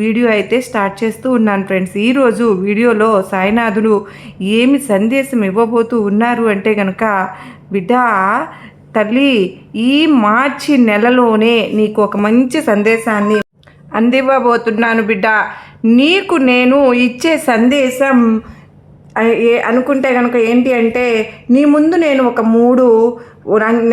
Video అయితే start చేస్తూ ఉన్నాను ఫ్రెండ్స్. ఈరోజు వీడియోలో సాయినాథులు ఏమి సందేశం ఇవ్వబోతూ ఉన్నారు అంటే కనుక బిడ్డ తల్లి ఈ మార్చి నెలలోనే నీకు ఒక మంచి సందేశాన్ని అందివ్వబోతున్నాను బిడ్డ. నీకు నేను ఇచ్చే సందేశం అనుకుంటే కనుక ఏంటి అంటే నీ ముందు నేను ఒక మూడు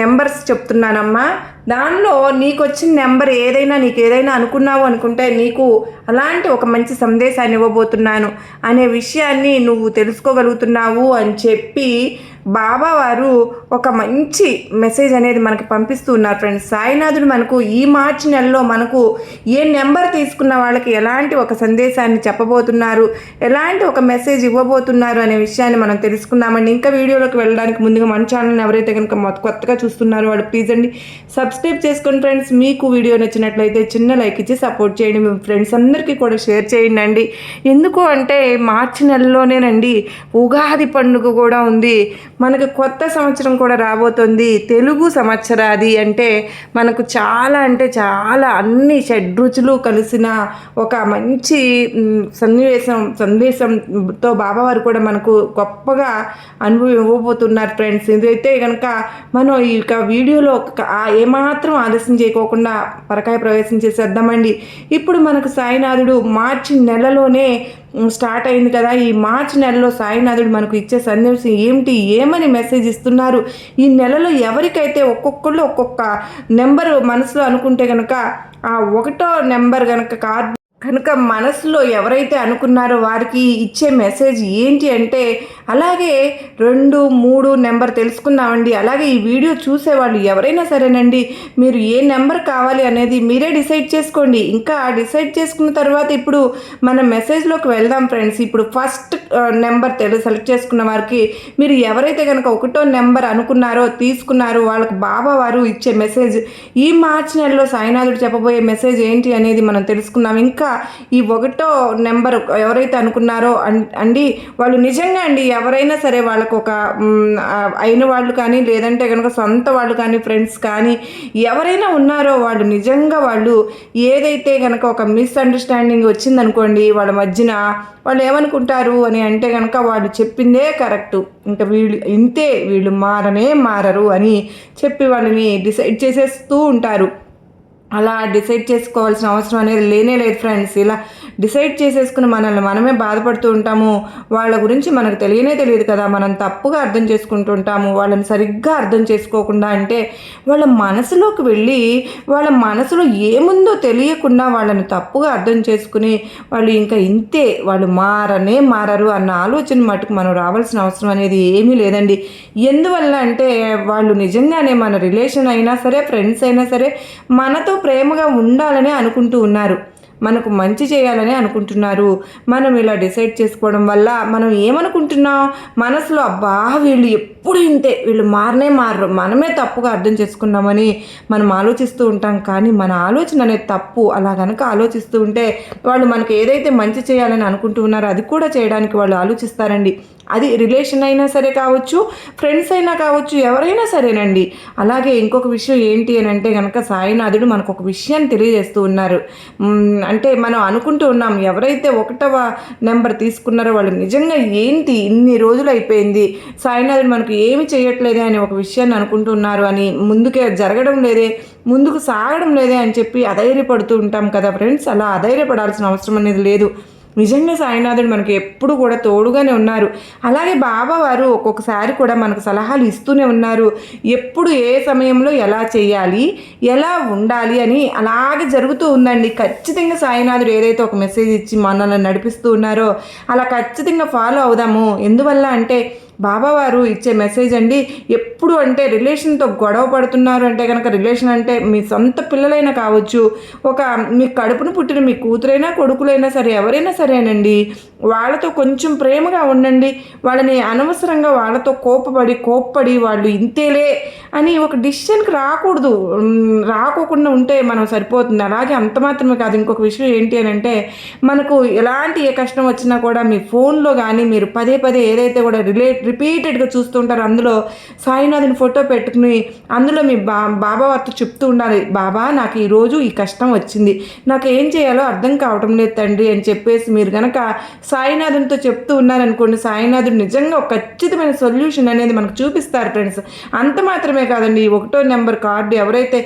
నెంబర్స్ చెప్తున్నానమ్మా. దానిలో నీకు వచ్చిన నెంబర్ ఏదైనా నీకు ఏదైనా అనుకున్నావు అనుకుంటే నీకు అలాంటి ఒక మంచి సందేశాన్ని ఇవ్వబోతున్నాను అనే విషయాన్ని నువ్వు తెలుసుకోగలుగుతున్నావు అని చెప్పి బాబావారు ఒక మంచి మెసేజ్ అనేది మనకి పంపిస్తూ ఉన్నారు ఫ్రెండ్స్. సాయినాథుడు మనకు ఈ మార్చి నెలలో మనకు ఏ నెంబర్ తీసుకున్న వాళ్ళకి ఎలాంటి ఒక సందేశాన్ని చెప్పబోతున్నారు ఎలాంటి ఒక మెసేజ్ ఇవ్వబోతున్నారు అనే విషయాన్ని మనం తెలుసుకుందామండి. ఇంకా వీడియోలోకి వెళ్ళడానికి ముందుగా మన ఛానల్ని ఎవరైతే కనుక కొత్తగా చూస్తున్నారో వాళ్ళు ప్లీజ్ అండి సబ్స్క్రైబ్ చేసుకోండి ఫ్రెండ్స్ మీకు వీడియో నచ్చినట్లయితే చిన్న లైక్ ఇచ్చి సపోర్ట్ చేయండి. మీ ఫ్రెండ్స్ అందరికీ కూడా షేర్ చేయండి అండి. ఎందుకు అంటే మార్చి నెలలోనేనండి ఉగాది పండుగ కూడా ఉంది. మనకు కొత్త సంవత్సరం కూడా రాబోతుంది. తెలుగు సంవత్సరాది అంటే మనకు చాలా అంటే చాలా అన్ని షడ్రుచులు కలిసిన ఒక మంచి సన్నివేశం సందేశంతో బాబావారు కూడా మనకు గొప్పగా అనుభవం ఇవ్వబోతున్నారు ఫ్రెండ్స్. ఇదైతే కనుక మనం ఈ యొక్క వీడియోలో ఒక- ఏమాత్రం ఆలస్యం చేయకోకుండా పరకాయ ప్రవేశం చేసేద్దామండి. ఇప్పుడు మనకు సాయినాథుడు మార్చి నెలలోనే స్టార్ట్ అయింది కదా. ఈ మార్చి నెలలో సాయినాథుడు మనకు ఇచ్చే సందేశం ఏమిటి? ఏమని మెసేజ్ ఇస్తున్నారు? ఈ నెలలో ఎవరికైతే ఒక్కొక్కళ్ళు ఒక్కొక్క నెంబర్ మనసులో అనుకుంటే కనుక ఆ ఒకటో నెంబర్ కనుక కార్డు కనుక మనసులో ఎవరైతే అనుకున్నారో వారికి ఇచ్చే మెసేజ్ ఏంటి అంటే అలాగే రెండు మూడు నెంబర్ తెలుసుకుందామండి. అలాగే ఈ వీడియో చూసేవాళ్ళు ఎవరైనా సరేనండి మీరు ఏ నెంబర్ కావాలి అనేది మీరే డిసైడ్ చేసుకోండి. ఇంకా డిసైడ్ చేసుకున్న తర్వాత ఇప్పుడు మన మెసేజ్లోకి వెళ్దాం ఫ్రెండ్స్. ఇప్పుడు ఫస్ట్ నెంబర్ తెలు సెలెక్ట్ చేసుకున్న వారికి మీరు ఎవరైతే కనుక ఒకటో నెంబర్ అనుకున్నారో తీసుకున్నారో వాళ్ళకి బాబా వారు ఇచ్చే మెసేజ్. ఈ మార్చి నెలలో సాయినాథుడు చెప్పబోయే మెసేజ్ ఏంటి అనేది మనం తెలుసుకుందాం. ఇంకా ఈ ఒకటో నెంబర్ ఎవరైతే అనుకున్నారో అన్- అండి వాళ్ళు నిజంగా అండి ఎవరైనా సరే వాళ్ళకు ఒక అయిన వాళ్ళు కానీ లేదంటే కనుక సొంత వాళ్ళు కానీ ఫ్రెండ్స్ కానీ ఎవరైనా ఉన్నారో వాళ్ళు నిజంగా వాళ్ళు ఏదైతే కనుక ఒక మిస్అండర్స్టాండింగ్ వచ్చిందనుకోండి వాళ్ళ మధ్యన వాళ్ళు ఏమనుకుంటారు అని అంటే కనుక వాళ్ళు చెప్పిందే కరెక్ట్. ఇంకా వీళ్ళు ఇంతే వీళ్ళు మారనే మారరు అని చెప్పి వాళ్ళని డిసైడ్ చేసేస్తూ ఉంటారు. అలా డిసైడ్ చేసుకోవాల్సిన అవసరం అనేది లేనే లేదు ఫ్రెండ్స్. ఇలా డిసైడ్ చేసేసుకుని మనల్ని మనమే బాధపడుతూ ఉంటాము. వాళ్ళ గురించి మనకు తెలియనే తెలియదు కదా. మనం తప్పుగా అర్థం చేసుకుంటూ ఉంటాము. వాళ్ళని సరిగ్గా అర్థం చేసుకోకుండా అంటే వాళ్ళ మనసులోకి వెళ్ళి వాళ్ళ మనసులో ఏముందో తెలియకుండా వాళ్ళని తప్పుగా అర్థం చేసుకుని వాళ్ళు ఇంకా ఇంతే వాళ్ళు మారనే మారరు అన్న ఆలోచన మటుకు మనం రావాల్సిన అవసరం అనేది ఏమీ లేదండి. ఎందువల్ల అంటే వాళ్ళు నిజంగానే మన రిలేషన్ అయినా సరే ఫ్రెండ్స్ అయినా సరే మనతో ప్రేమగా ఉండాలని అనుకుంటూ ఉన్నారు. మనకు మంచి చేయాలని అనుకుంటున్నారు. మనం ఇలా డిసైడ్ చేసుకోవడం వల్ల మనం ఏమనుకుంటున్నాం మనసులో అబ్బా వీళ్ళు ఎప్పుడు ఇంతే వీళ్ళు మారనే మారరు. మనమే తప్పుగా అర్థం చేసుకున్నామని మనం ఆలోచిస్తూ ఉంటాం. కానీ మన ఆలోచన అనేది తప్పు. అలా కనుక ఆలోచిస్తూ ఉంటే వాళ్ళు మనకు ఏదైతే మంచి చేయాలని అనుకుంటూ ఉన్నారో అది కూడా చేయడానికి వాళ్ళు ఆలోచిస్తారండి. అది రిలేషన్ అయినా సరే కావచ్చు ఫ్రెండ్స్ అయినా కావచ్చు ఎవరైనా సరేనండి. అలాగే ఇంకొక విషయం ఏంటి అని అంటే కనుక సాయినాథుడు మనకు ఒక విషయాన్ని తెలియజేస్తూ ఉన్నారు. అంటే మనం అనుకుంటూ ఉన్నాం ఎవరైతే ఒకటవ నెంబర్ తీసుకున్నారో వాళ్ళు నిజంగా ఏంటి ఇన్ని రోజులు అయిపోయింది సాయినాథుడు మనకు ఏమి చేయట్లేదే అని ఒక విషయాన్ని అనుకుంటున్నారు అని ముందుకే జరగడం లేదే ముందుకు సాగడం లేదే అని చెప్పి అధైర్యపడుతూ ఉంటాం కదా ఫ్రెండ్స్ అలా అధైర్యపడాల్సిన అవసరం అనేది లేదు. నిజంగా సాయినాథుడు మనకు ఎప్పుడు కూడా తోడుగానే ఉన్నారు. అలాగే బాబా వారు ఒక్కొక్కసారి కూడా మనకు సలహాలు ఇస్తూనే ఉన్నారు. ఎప్పుడు ఏ సమయంలో ఎలా చేయాలి ఎలా ఉండాలి అని అలాగే జరుగుతూ ఉందండి. ఖచ్చితంగా సాయినాథుడు ఏదైతే ఒక మెసేజ్ ఇచ్చి మనల్ని నడిపిస్తూ ఉన్నారో అలా ఖచ్చితంగా ఫాలో అవుదాము. ఎందువల్ల అంటే బాబావారు ఇచ్చే మెసేజ్ అండి ఎప్పుడు అంటే రిలేషన్తో గొడవ పడుతున్నారు అంటే కనుక రిలేషన్ అంటే మీ సొంత పిల్లలైనా కావచ్చు ఒక మీ కడుపును పుట్టిన మీ కూతురైనా కొడుకులైనా సరే ఎవరైనా సరేనండి వాళ్ళతో కొంచెం ప్రేమగా ఉండండి వాళ్ళని అనవసరంగా వాళ్ళతో కోపపడి కోప్పడి వాళ్ళు ఇంతేలే అని ఒక డిసిషన్కి రాకూడదు. రాకోకుండా ఉంటే మనం సరిపోతుంది. అలాగే అంత మాత్రమే కాదు ఇంకొక విషయం ఏంటి అని అంటే మనకు ఎలాంటి ఏ కష్టం వచ్చినా కూడా మీ ఫోన్లో కానీ మీరు పదే పదే ఏదైతే కూడా రిలేట్ రిపీటెడ్గా చూస్తుంటారో. అందులో సాయినాథుని ఫోటో పెట్టుకుని అందులో మీ బా బాబా వారితో చెప్తూ ఉండాలి. బాబా నాకు ఈరోజు ఈ కష్టం వచ్చింది. నాకు ఏం చేయాలో అర్థం కావటం లేదు తండ్రి అని చెప్పేసి మీరు కనుక సాయినాథునితో చెప్తూ ఉన్నారనుకోండి సాయినాథుడు నిజంగా ఒక ఖచ్చితమైన సొల్యూషన్ అనేది మనకు చూపిస్తారు ఫ్రెండ్స్. అంత మాత్రమే కాదండి. ఈ ఒకటో నెంబర్ కార్డు ఎవరైతే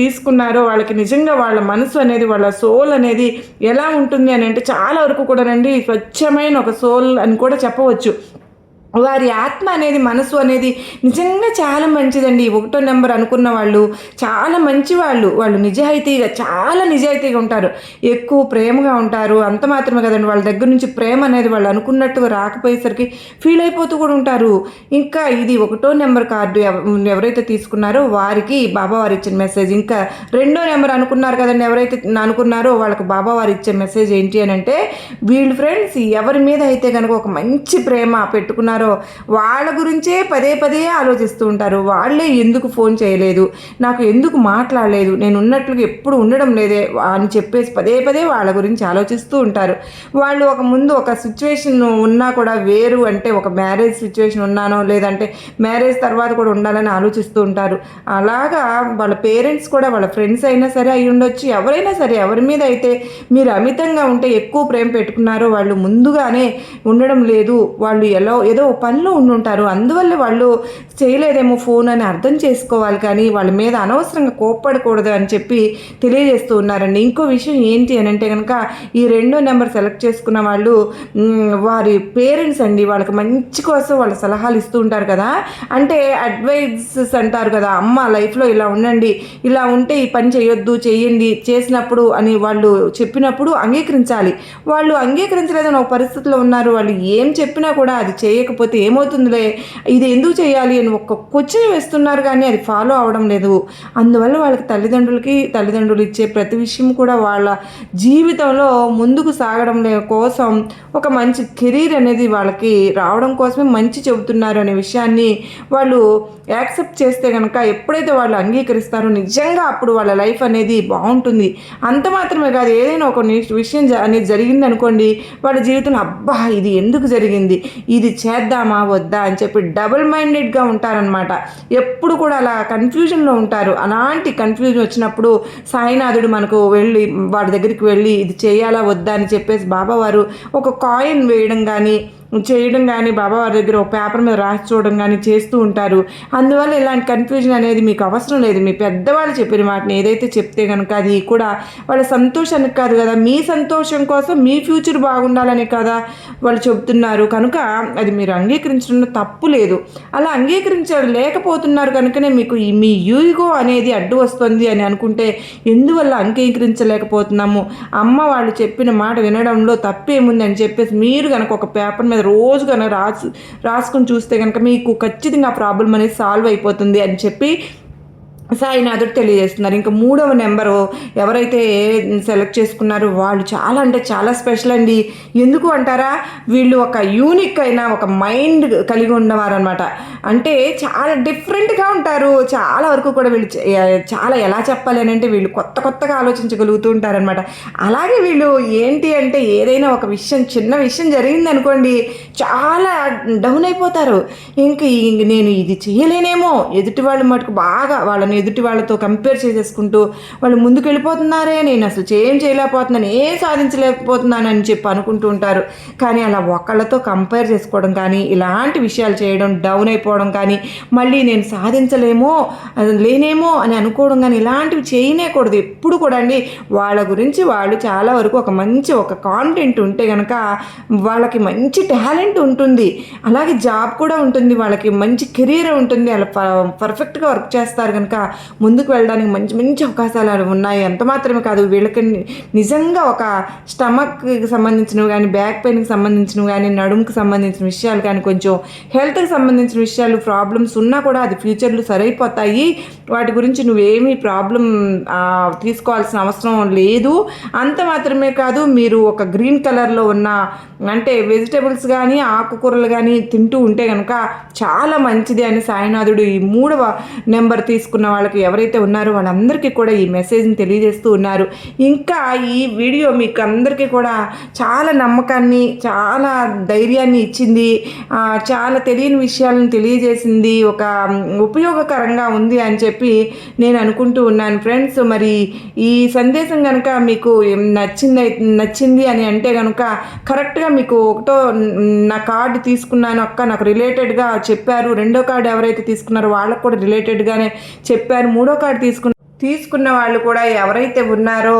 తీసుకున్నారో వాళ్ళకి నిజంగా వాళ్ళ మనసు అనేది వాళ్ళ సోల్ అనేది ఎలా ఉంటుంది అని అంటే చాలా వరకు కూడానండి స్వచ్ఛమైన ఒక సోల్ అని కూడా చెప్పవచ్చు. వారి ఆత్మ అనేది మనసు అనేది నిజంగా చాలా మంచిదండి. ఒకటో నెంబర్ అనుకున్న వాళ్ళు చాలా మంచి వాళ్ళు వాళ్ళు నిజాయితీగా చాలా నిజాయితీగా ఉంటారు. ఎక్కువ ప్రేమగా ఉంటారు. అంత మాత్రమే కదండి. వాళ్ళ దగ్గర నుంచి ప్రేమ అనేది వాళ్ళు అనుకున్నట్టుగా రాకపోయేసరికి ఫీల్ అయిపోతూ కూడా ఉంటారు. ఇంకా ఇది ఒకటో నెంబర్ కార్డు ఎవరైతే తీసుకున్నారో వారికి బాబావారు ఇచ్చిన మెసేజ్. ఇంకా రెండో నెంబర్ అనుకున్నారు కదండి. ఎవరైతే అనుకున్నారో వాళ్ళకి బాబావారు ఇచ్చే మెసేజ్ ఏంటి అని అంటే వీళ్ళు ఫ్రెండ్స్ ఎవరి మీద అయితే కనుక ఒక మంచి ప్రేమ పెట్టుకున్నారో వాళ్ళ గురించే పదే పదే ఆలోచిస్తూ ఉంటారు. వాళ్ళే ఎందుకు ఫోన్ చేయలేదు? నాకు ఎందుకు మాట్లాడలేదు? నేను ఉన్నట్లుగా ఎప్పుడు ఉండడం లేదే అని చెప్పేసి పదే పదే వాళ్ళ గురించి ఆలోచిస్తూ ఉంటారు. వాళ్ళు ఒక ముందు ఒక సిచ్యువేషన్ ఉన్నా కూడా వేరు అంటే ఒక మ్యారేజ్ సిచ్యువేషన్ ఉన్నానో లేదంటే మ్యారేజ్ తర్వాత కూడా ఉండాలని ఆలోచిస్తూ ఉంటారు. అలాగా వాళ్ళ పేరెంట్స్ కూడా వాళ్ళ ఫ్రెండ్స్ అయినా సరే అయి ఉండొచ్చు. ఎవరైనా సరే ఎవరి మీద అయితే మీరు అమితంగా ఉంటే ఎక్కువ ప్రేమ పెట్టుకున్నారో వాళ్ళు ముందుగానే ఉండడం లేదు. వాళ్ళు ఎలా ఏదో పనిలో ఉండుంటారు. అందువల్ల వాళ్ళు చేయలేదేమో ఫోన్ అని అర్థం చేసుకోవాలి కానీ వాళ్ళ మీద అనవసరంగా కోప్పడకూడదు అని చెప్పి తెలియజేస్తూ ఉన్నారండి. ఇంకో విషయం ఏంటి అని అంటే కనుక ఈ రెండో నెంబర్ సెలెక్ట్ చేసుకున్న వాళ్ళు వారి పేరెంట్స్ అండి వాళ్ళకి మంచి కోసం వాళ్ళ సలహాలు ఇస్తూ ఉంటారు కదా. అంటే అడ్వైజెస్ అంటారు కదా అమ్మ లైఫ్లో ఇలా ఉండండి ఇలా ఉంటే ఈ పని చేయొద్దు చేయండి చేసినప్పుడు అని వాళ్ళు చెప్పినప్పుడు అంగీకరించాలి. వాళ్ళు అంగీకరించలేదని ఒక పరిస్థితిలో ఉన్నారు. వాళ్ళు ఏం చెప్పినా కూడా అది చేయకపోతే ఏమవుతుందిలే? ఇది ఎందుకు చేయాలి అని ఒక్క క్వశ్చన్ వేస్తున్నారు కానీ అది ఫాలో అవడం లేదు. అందువల్ల వాళ్ళకి తల్లిదండ్రులకి తల్లిదండ్రులు ఇచ్చే ప్రతి విషయం కూడా వాళ్ళ జీవితంలో ముందుకు సాగడం కోసం ఒక మంచి కెరీర్ అనేది వాళ్ళకి రావడం కోసమే మంచి చెబుతున్నారు అనే విషయాన్ని వాళ్ళు యాక్సెప్ట్ చేస్తే కనుక ఎప్పుడైతే వాళ్ళు అంగీకరిస్తారో నిజంగా అప్పుడు వాళ్ళ లైఫ్ అనేది బాగుంటుంది. అంత మాత్రమే కాదు ఏదైనా ఒక విషయం అనేది జరిగింది అనుకోండి వాళ్ళ జీవితంలో అబ్బా ఇది ఎందుకు జరిగింది? ఇది చేద్దామా వద్దా అని చెప్పి డబుల్ మైండెడ్గా ఉంటారనమాట ఎప్పుడు కూడా అలా కన్ఫ్యూజన్లో ఉంటారు. అలాంటి కన్ఫ్యూజన్ వచ్చినప్పుడు సాయినాథుడు మనకు వెళ్ళి వాడి దగ్గరికి వెళ్ళి ఇది చేయాలా వద్దా అని చెప్పేసి బాబావారు ఒక కాయిన్ వేయడం కానీ చేయడం కానీ బాబా వారి దగ్గర ఒక పేపర్ మీద రాసి చూడడం కానీ చేస్తూ ఉంటారు. అందువల్ల ఇలాంటి కన్ఫ్యూజన్ అనేది మీకు అవసరం లేదు. మీ పెద్దవాళ్ళు చెప్పిన వాటిని ఏదైతే చెప్తే కనుక అది కూడా వాళ్ళ సంతోషానికి కాదు కదా. మీ సంతోషం కోసం మీ ఫ్యూచర్ బాగుండాలని కదా వాళ్ళు చెబుతున్నారు. కనుక అది మీరు అంగీకరించడంలో తప్పు లేదు. అలా అంగీకరించలేకపోతున్నారు కనుకనే మీకు ఈ మీ యూగో అనేది అడ్డు వస్తుంది అని అనుకుంటే ఎందువల్ల అంగీకరించలేకపోతున్నాము? అమ్మ వాళ్ళు చెప్పిన మాట వినడంలో తప్పేముంది అని చెప్పేసి మీరు కనుక ఒక పేపర్ మీద రోజు కనుక రాసు రాసుకుని చూస్తే కనుక మీకు ఖచ్చితంగా ఆ ప్రాబ్లం అనేది సాల్వ్ అయిపోతుంది అని చెప్పి సాయినాథుడు తెలియజేస్తున్నారు. ఇంకా మూడవ నెంబరు ఎవరైతే సెలెక్ట్ చేసుకున్నారో వాళ్ళు చాలా అంటే చాలా స్పెషల్ అండి. ఎందుకు అంటారా? వీళ్ళు ఒక యూనిక్ అయిన ఒక మైండ్ కలిగి ఉన్నవారు అనమాట అంటే చాలా డిఫరెంట్గా ఉంటారు. చాలా వరకు కూడా వీళ్ళు చాలా ఎలా చెప్పాలి అని అంటే వీళ్ళు కొత్త కొత్తగా ఆలోచించగలుగుతూ ఉంటారనమాట అలాగే వీళ్ళు ఏంటి అంటే ఏదైనా ఒక విషయం చిన్న విషయం జరిగింది అనుకోండి చాలా డౌన్ అయిపోతారు. ఇంక ఇంక నేను ఇది చేయలేనేమో ఎదుటి వాళ్ళు మటుకు బాగా వాళ్ళని ఎదుటి వాళ్ళతో కంపేర్ చేసేసుకుంటూ వాళ్ళు ముందుకు వెళ్ళిపోతున్నారే నేను అసలు ఏం చేయలేకపోతున్నాను ఏం సాధించలేకపోతున్నాను అని చెప్పి అనుకుంటూ ఉంటారు. కానీ అలా ఒకళ్ళతో కంపేర్ చేసుకోవడం కానీ ఇలాంటి విషయాలు చేయడం డౌన్ అయిపోవడం కానీ మళ్ళీ నేను సాధించలేమో అది లేనేమో అని అనుకోవడం కానీ ఇలాంటివి చేయనేకూడదు. ఎప్పుడు కూడా అండి వాళ్ళ గురించి వాళ్ళు చాలా వరకు ఒక మంచి ఒక కాంటెంట్ ఉంటే కనుక వాళ్ళకి మంచి టాలెంట్ ఉంటుంది. అలాగే జాబ్ కూడా ఉంటుంది వాళ్ళకి మంచి కెరీర్ ఉంటుంది. అలా ప- పర్ఫెక్ట్గా వర్క్ చేస్తారు కనుక ముందుకు వెళ్ళడానికి మంచి మంచి అవకాశాలు ఉన్నాయి. ఎంత మాత్రమే కాదు వీళ్ళకి నిజంగా ఒక స్టమక్కి సంబంధించినవి కానీ బ్యాక్ పెయిన్కి సంబంధించినవి కానీ నడుముకి సంబంధించిన విషయాలు కానీ కొంచెం హెల్త్కి సంబంధించిన విషయాలు ప్రాబ్లమ్స్ ఉన్నా కూడా అది ఫ్యూచర్లో సరైపోతాయి. వాటి గురించి నువ్వేమీ ప్రాబ్లం తీసుకోవాల్సిన అవసరం లేదు. అంత మాత్రమే కాదు మీరు ఒక గ్రీన్ కలర్లో ఉన్న అంటే వెజిటేబుల్స్ కానీ ఆకుకూరలు కానీ తింటూ ఉంటే కనుక చాలా మంచిది అని సాయినాథుడు ఈ మూడవ నెంబర్ తీసుకున్న వాళ్ళకి ఎవరైతే ఉన్నారో వాళ్ళందరికీ కూడా ఈ మెసేజ్ని తెలియజేస్తూ ఉన్నారు. ఇంకా ఈ వీడియో మీకు అందరికీ కూడా చాలా నమ్మకాన్ని చాలా ధైర్యాన్ని ఇచ్చింది. చాలా తెలియని విషయాలను తెలియజేసింది. ఒక ఉపయోగకరంగా ఉంది అని చెప్పి నేను అనుకుంటూ ఉన్నాను ఫ్రెండ్స్. మరి ఈ సందేశం కనుక మీకు నచ్చింది నచ్చింది అని అంటే కనుక కరెక్ట్గా మీకు ఒకటో నా కార్డు తీసుకున్నాను. అక్క నాకు రిలేటెడ్గా చెప్పారు. రెండో కార్డు ఎవరైతే తీసుకున్నారో వాళ్ళకు కూడా రిలేటెడ్గానే చెప్పారు. చెప్పారు. మూడో కార్డు తీసుకున్న తీసుకున్న వాళ్ళు కూడా ఎవరైతే ఉన్నారో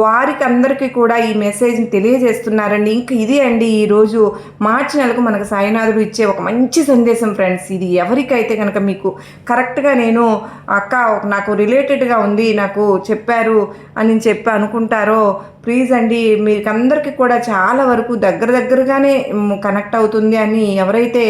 వారికి అందరికీ కూడా ఈ మెసేజ్ని తెలియజేస్తున్నారండి ఇంకా ఇది అండి ఈరోజు మార్చి నెలకు మనకు సాయినాథుడు ఇచ్చే ఒక మంచి సందేశం ఫ్రెండ్స్. ఇది ఎవరికైతే కనుక మీకు కరెక్ట్గా నేను అక్క నాకు రిలేటెడ్గా ఉంది నాకు చెప్పారు అని చెప్పి అనుకుంటారో ప్లీజ్ అండి మీకు అందరికీ కూడా చాలా వరకు దగ్గర దగ్గరగానే కనెక్ట్ అవుతుంది అని ఎవరైతే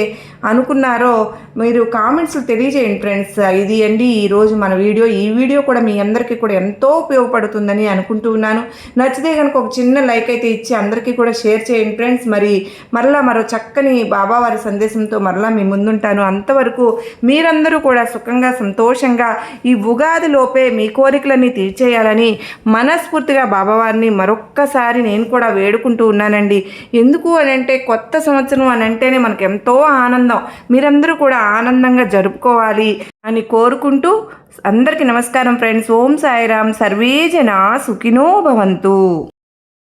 అనుకున్నారో మీరు కామెంట్స్ తెలియజేయండి ఫ్రెండ్స్. ఇది అండి ఈరోజు మన వీడియో ఈ వీడియో కూడా మీ అందరికీ కూడా ఎంతో ఉపయోగపడుతుందని అనుకుంటూ ఉన్నాను. నచ్చితే కనుక ఒక చిన్న లైక్ అయితే ఇచ్చి అందరికీ కూడా షేర్ చేయండి ఫ్రెండ్స్. మరి మరలా మరో చక్కని బాబావారి సందేశంతో మరలా మీ ముందుంటాను. అంతవరకు మీరందరూ కూడా సుఖంగా సంతోషంగా ఈ ఉగాది లోపే మీ కోరికలన్నీ తీర్చేయాలని మనస్ఫూర్తిగా బాబావారిని మరొక్కసారి నేను కూడా వేడుకుంటూ ఉన్నానండి. ఎందుకు అని అంటే కొత్త సంవత్సరం అని అంటేనే మనకు ఎంతో ఆనందం. మీరందరూ కూడా ఆనందంగా జరుపుకోవాలి అని కోరుకుంటూ అందరికీ నమస్కారం ఫ్రెండ్స్. ఓం సాయిరామ్. సర్వే జన సుఖినో భవంతు.